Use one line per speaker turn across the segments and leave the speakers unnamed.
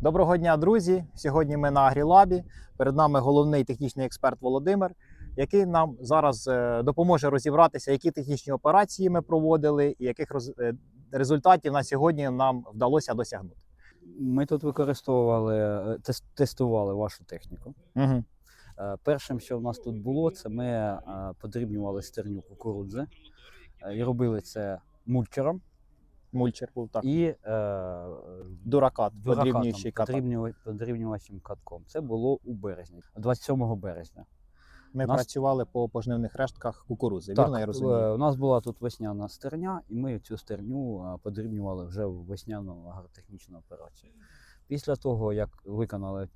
Доброго дня, друзі! Сьогодні ми на Агрілабі. Перед нами головний технічний експерт Володимир, який нам зараз е, допоможе розібратися, які технічні операції ми проводили і яких е, результатів на сьогодні нам вдалося досягнути.
Ми тут використовували, е, тестували вашу техніку.
Угу.
Першим, що в нас тут було, це ми подрібнювали стерню кукурудзи і робили це мульчером
Мульчер був так.
і е,
Дуракат, подрібнюючий каток.
подрібнюва- подрібнювачим катком. Це було у березні, 27 березня.
Ми
нас-
працювали по пожнивних рештках кукурудзи. Вірно, я розумію?
е, у нас була тут весняна стерня, і ми цю стерню е, подрібнювали вже в весняну агротехнічну операцію. Після того, як виконали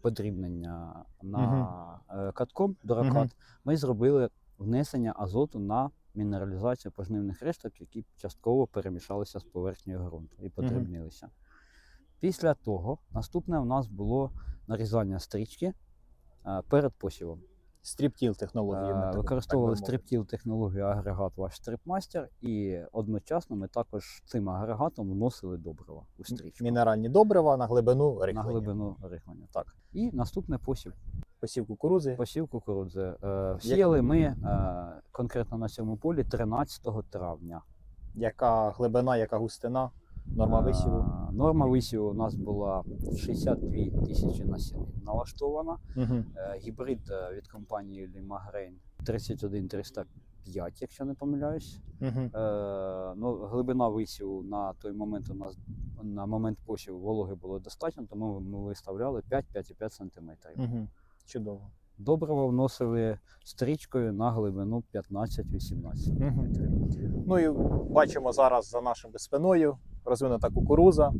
подрібнення на е, катком доракат,
Мгм.
ми зробили внесення азоту на мінералізацію пожнивних решток, які частково перемішалися з поверхнею ґрунту і подрібнилися. Після того наступне у нас було нарізання стрічки е, перед посівом.
Стріптіл технологію.
Е,
ми
Використовували стриптіл технологію агрегат ваш стрипмастер, і одночасно ми також цим агрегатом вносили добрива у стрічку
Мінеральні добрива на глибину
на
рихлення.
глибину рихлення. Так. І наступне посів.
Посів кукурудзи.
Посів кукурудзи. Е, Сіяли ми конкретно на цьому полі 13 травня.
Яка глибина, яка густина, норма висіву.
Е, Норма висіву у нас була 62 тисячі насінин налаштована.
Угу.
Е, Гібрид е, від компанії Limagrain 31305, якщо не помиляюсь.
Угу.
Е, ну, глибина висіву на той момент у нас на момент посіву вологи було достатньо, тому ми виставляли 5-5,5 см.
Угу. Чудово.
Добриво вносили стрічкою на глибину 15-18
Мгм.
метрів.
Ну і бачимо зараз за нашою спиною розвинута кукуруза,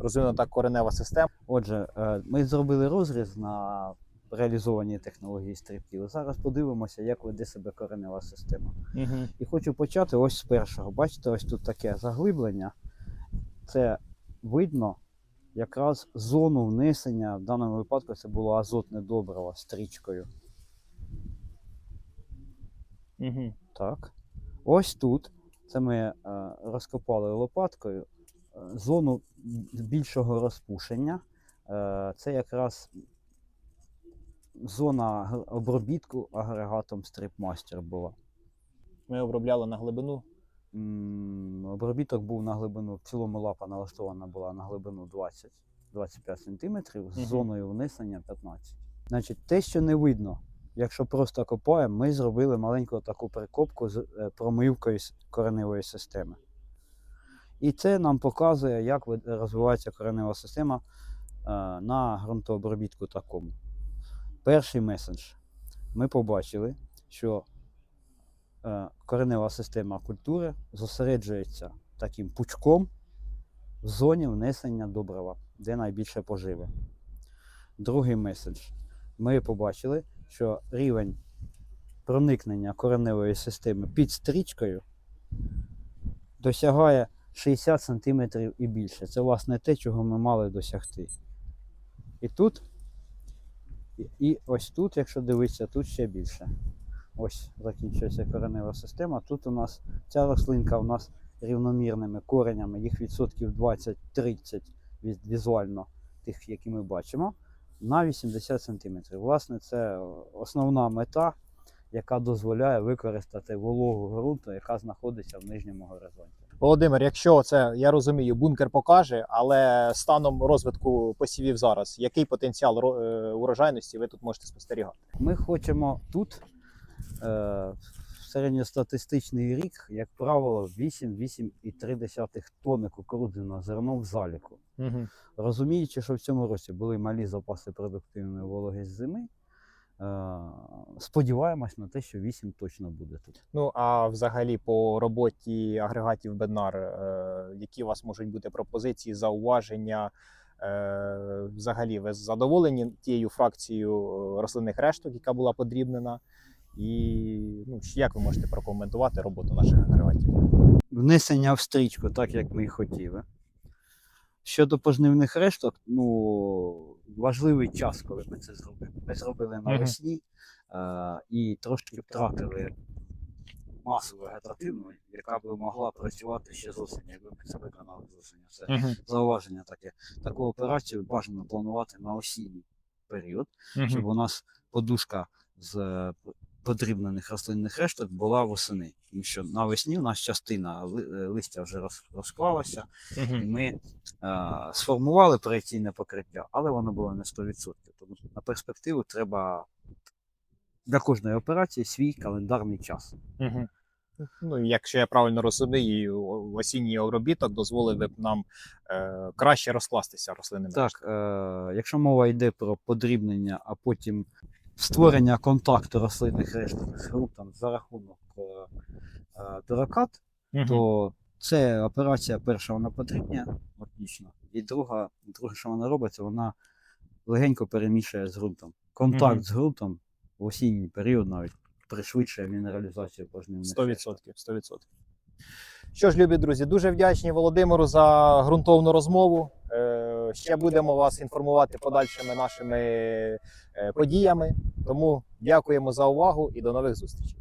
розвинута коренева система.
Отже, е, ми зробили розріз на реалізованій технології стрибків. Зараз подивимося, як веде себе коренева система. І хочу почати ось з першого. Бачите, ось тут таке заглиблення. Це видно якраз зону внесення. В даному випадку це було азотне добриво стрічкою.
Угу.
Так. Ось тут. Це ми е, розкопали лопаткою. е, Зону більшого розпушення. Е, це якраз зона обробітку агрегатом стрипмастер була.
Ми обробляли на глибину.
Обробіток був на глибину, в цілому лапа налаштована була на глибину 20-25 см з зоною внесення 15 Значить, те, що не видно, якщо просто копаємо, ми зробили маленьку таку прикопку з е, промивкою кореневої системи. І це нам показує, як розвивається коренева система е, на ґрунтообробітку такому. Перший меседж. Ми побачили, що коренева система культури зосереджується таким пучком в зоні внесення добрива, де найбільше поживи. Другий меседж. Ми побачили, що рівень проникнення кореневої системи під стрічкою досягає 60 см і більше. Це, власне, те, чого ми мали досягти. І тут, і ось тут, якщо дивитися, тут ще більше. Ось закінчується коренева система. Тут у нас ця рослинка у нас рівномірними коренями, їх відсотків 20-30 від- візуально, тих, які ми бачимо, на 80 см. Власне, це основна мета, яка дозволяє використати вологу ґрунту, яка знаходиться в нижньому горизонті.
Володимир, якщо це я розумію, бункер покаже, але станом розвитку посівів зараз, який потенціал е, урожайності ви тут можете спостерігати?
Ми хочемо тут середньостатистичний рік, як правило, 8-8,3 тонни кукурудзяного зерно в заліку.
Угу.
Розуміючи, що в цьому році були малі запаси продуктивної вологи з зими, е, сподіваємось на те, що 8 точно буде тут.
Ну а взагалі по роботі агрегатів Беднар, е, які у вас можуть бути пропозиції, зауваження? Е, взагалі, ви задоволені тією фракцією е, рослинних решток, яка була подрібнена? І ну, як ви можете прокоментувати роботу наших агрегатів?
Внесення в стрічку, так як ми і хотіли. Щодо пожнивних решток, ну важливий час, коли ми це зробили. Ми зробили навесні е, і трошки втратили масу вегетативну, яка б могла працювати ще з осені, якби ми це виконали з осені. Це зауваження таке. Таку операцію бажано планувати на осінній період, щоб у нас подушка з подрібнених рослинних решток була восени. Тому що навесні у нас частина е, листя вже роз- розклалася, і ми е, сформували проекційне покриття, але воно було не 100%. Тому на перспективу треба для кожної операції свій календарний час.
Ну, якщо я правильно розумію, осінній обробіток дозволив б нам е, краще розкластися рослинними.
Так, е, якщо мова йде про подрібнення, а потім створення контакту рослинних решток з ґрунтом за рахунок е, е, дорокат, то це операція перша, вона потрібна, логічно. І друга, друге, що вона робить, вона легенько перемішує з ґрунтом. Контакт з ґрунтом в осінній період навіть пришвидшує мінералізацію
відсотків, сто відсотків. Що ж, любі друзі, дуже вдячні Володимиру за ґрунтовну розмову. Ще будемо вас інформувати подальшими нашими е, подіями. Тому дякуємо за увагу і до нових зустрічей.